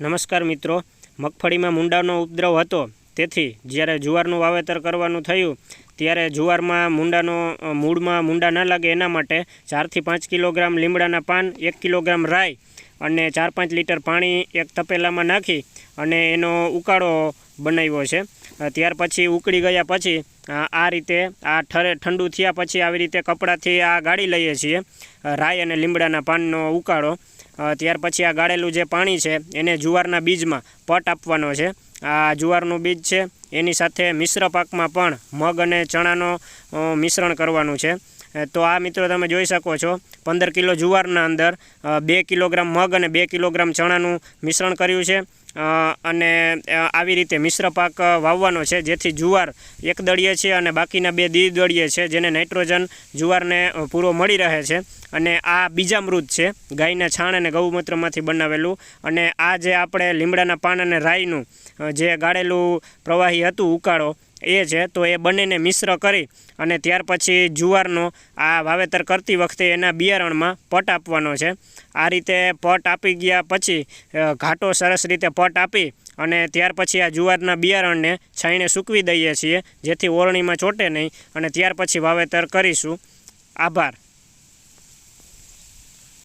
નમસ્કાર મિત્રો. મગફળીમાં મુંડાનો ઉપદ્રવ હતો. તેથી જ્યારે જુવારનું વાવેતર કરવાનું થયું, ત્યારે જુવારમાં મુંડાનો મૂળમાં મુંડા ન લાગે એના માટે ચારથી પાંચ કિલોગ્રામ લીમડાના પાન, એક કિલોગ્રામ રાઈ અને ચાર પાંચ લીટર પાણી એક તપેલામાં નાખી અને એનો ઉકાળો બનાવ્યો છે. ત્યાર પછી ઉકળી ગયા પછી આ રીતે આ ઠરે ઠંડુ થયા પછી આવી રીતે કપડાથી આ ગાળી લઈએ છીએ. રાય અને લીમડાના પાનનો ઉકાળો. ત્યાર પછી આ ગાળેલું જે પાણી છે, એને જુવારના બીજમાં પટ આપવાનો છે. આ જુવારનું બીજ છે એની સાથે મિશ્ર પાકમાં પણ મગ અને ચણાનો મિશ્રણ કરવાનું છે. તો આ મિત્રો તમે જોઈ શકો છો, પંદર કિલો જુવારના અંદર બે કિલોગ્રામ મગ અને બે કિલોગ્રામ ચણાનું મિશ્રણ કર્યું છે. અને આવી રીતે મિશ્ર પાક વાવવાનો છે, જેથી જુવાર એક દળીય છે અને બાકીના બે દ્વિદળીએ છે, જેને નાઇટ્રોજન જુવારને પૂરો મળી રહે છે. અને આ બીજામૃત છે, ગાયના છાણ અને ગૌમૂત્રમાંથી બનાવેલું. અને આ જે આપણે લીમડાના પાન અને રાઈનું જે ગાળેલું પ્રવાહી હતું ઉકાળો. એ છે તો એ બંનેને મિશ્ર કરી અને ત્યાર પછી જુવારનો આ વાવેતર કરતી વખતે એના બિયારણમાં પટ આપવાનો છે. આ રીતે પટ આપી ગયા પછી ઘાટો સરસ રીતે પટ આપી અને ત્યાર પછી આ જુવારના બિયારણને છાંયણે સૂકવી દઈએ છીએ, જેથી ઓરણીમાં ચોટે નહીં અને ત્યાર પછી વાવેતર કરીશું. આભાર.